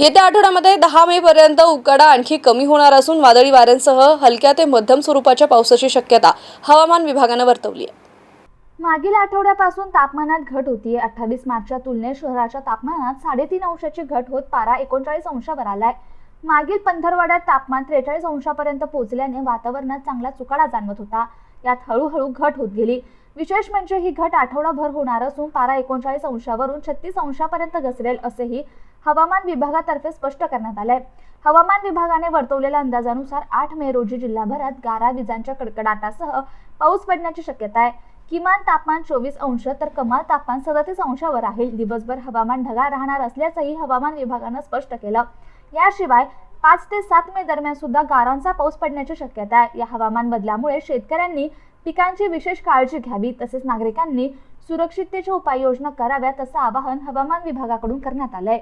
येत्या आठवड्यामध्ये दहा मे पर्यंत उकाडा आणखी कमी होणार असून वादळी वाऱ्यांसह हलक्या ते मध्यम स्वरूपाच्या पावसाची शक्यता हवामान विभागानं वर्तवली आहे. मागील आठवड्यापासून तापमानात घट होतीये. अठ्ठावीस मार्चच्या तुलनेत शहराच्या तापमानात साडेतीन अंशाची घट होत पारा एकोणचाळीस अंशावर आलाय. मागील पंधरवड्यात तापमान त्रेचाळीस अंशापर्यंत पोहोचल्याने वातावरणात चांगला चुकाडा जाणवत होता. यात हळूहळू घट होत गेली. विशेष म्हणजे ही घट आठवडाभर होणार असून पारा एकोणचाळीस अंशावरून छत्तीस अंशापर्यंत घसरेल असेही हवामान विभागातर्फे स्पष्ट करण्यात आलंय. हवामान विभागाने वर्तवलेल्या अंदाजानुसार आठ मे रोजी जिल्हाभरात गारा विजांच्या कडकडाटासह पाऊस पडण्याची शक्यता आहे. किमान तापमान चोवीस अंश तर कमाल तापमान सदतीस अंशावर राहील दिवसभर हवामान ढगाळ राहणार असल्याचंही हवामान विभागानं स्पष्ट केलं. याशिवाय पाच ते सात मे दरम्यान सुद्धा गारांचा पाऊस पडण्याची शक्यता आहे. या हवामान बदलामुळे शेतकऱ्यांनी पिकांची विशेष काळजी घ्यावी तसेच नागरिकांनी सुरक्षिततेच्या उपाययोजना कराव्यात असं आवाहन हवामान विभागाकडून करण्यात आलंय.